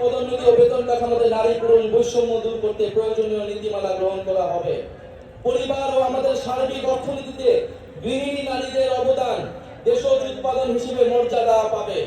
পদোন্নতি ও বেতন কাঠামোতে নারী পুরুষ বৈষম্য দূর করতে প্রয়োজনীয় নীতিমালা গ্রহণ করা হবে। পরিবার ও আমাদের সার্বিক অর্থনীতিতে গৃহিণী নারীদের অবদান দেশজ উৎপাদন হিসেবে মর্যাদা পাবে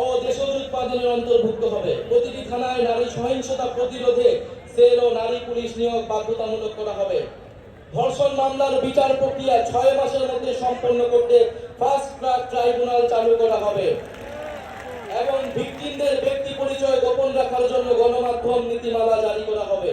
ও দেশজ উৎপাদনের অন্তর্ভুক্ত হবে। প্রতিটি থানায় নারী সহিংসতা প্রতিরোধে সেল ও নারী পুলিশ নিয়োগ বাধ্যতামূলক করা হবে। ধর্ষণ মামলার বিচার প্রক্রিয়া ছয় মাসের মধ্যে সম্পন্ন করতে ট্র্যাক ট্রাইব্যুনাল চালু করা হবে। এবং ভিকটিমদের ব্যক্তি পরিচয় গোপন রাখার জন্য গণমাধ্যম নীতিমালা জারি করা হবে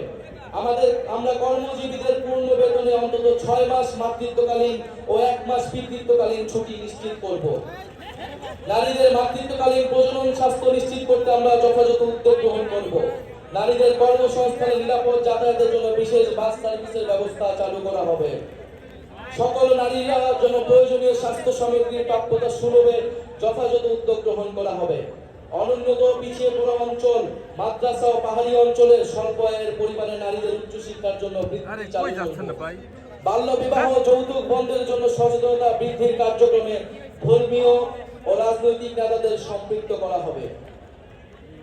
আমাদের, আমরা কর্মজীবীদের পূর্ণ বেতনে অন্তত ছয় মাস মাতৃত্বকালীন ও এক মাস পিতৃত্বকালীন ছুটি নিশ্চিত করব। নারীদের মাতৃত্বকালীন প্রজনন স্বাস্থ্য নিশ্চিত করতে আমরা যথাযথ উদ্যোগ গ্রহণ করব। নারীদের কর্মসংস্থানে নিরাপদ যাতায়াতের জন্য বিশেষ বাস সার্ভিসের ব্যবস্থা চালু করা হবে। সকল নারীরা জন্য প্রয়োজনীয় স্বাস্থ্য সামগ্রীর প্রাপ্যতা সুলভে যথাযথ উদ্যোগ গ্রহণ করা হবে। অনুন্নত পিছিয়ে পড়া অঞ্চল, মাদ্রাসা ও পাহাড়ি অঞ্চলে স্বল্প আয়ের পরিবারের উচ্চশিক্ষার জন্য কই চালু বাল্য বিবাহ যৌতুক বন্ধের জন্য সচেতনতা বৃদ্ধির কার্যক্রমে ধর্মীয় ও রাজনৈতিক নেতাদের সম্পৃক্ত করা হবে।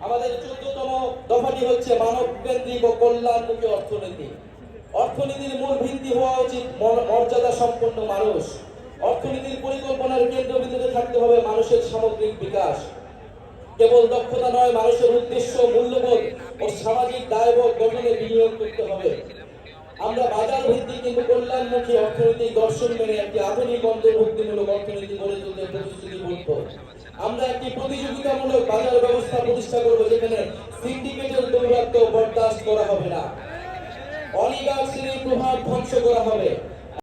আমাদের চোদ্দতম দফাটি হচ্ছে মানব কেন্দ্রিক ও কল্যাণমুখী অর্থনীতি। অর্থনীতির মূল ভিত্তি হওয়া উচিত মর্যাদা সম্পন্ন মানুষ। অর্থনীতির পরিকল্পনার কেন্দ্রবিন্দুতে থাকতে হবে মানুষের সামগ্রিক বিকাশ। কেবল দক্ষতা নয় মানুষের উদ্দেশ্য মূল্যবোধ ও সামাজিক দায়বোধ করতে হবে। আমরা বাজার ভিত্তিক কিন্তু কল্যাণমুখী অর্থনৈতিক দর্শন মেনে একটি আধুনিক অন্তর্ভুক্তিমূলক অর্থনীতি গড়ে তুলতে প্রতিশ্রুতিবদ্ধ আমরা একটি প্রতিযোগিতামূলক বাজার ব্যবস্থা প্রতিষ্ঠা করব যেখানে সিন্ডিকেটের দৌরাত্ম বরদাস্ত করা হবে না। অলিগার্সির প্রভাব ধ্বংস করা হবে।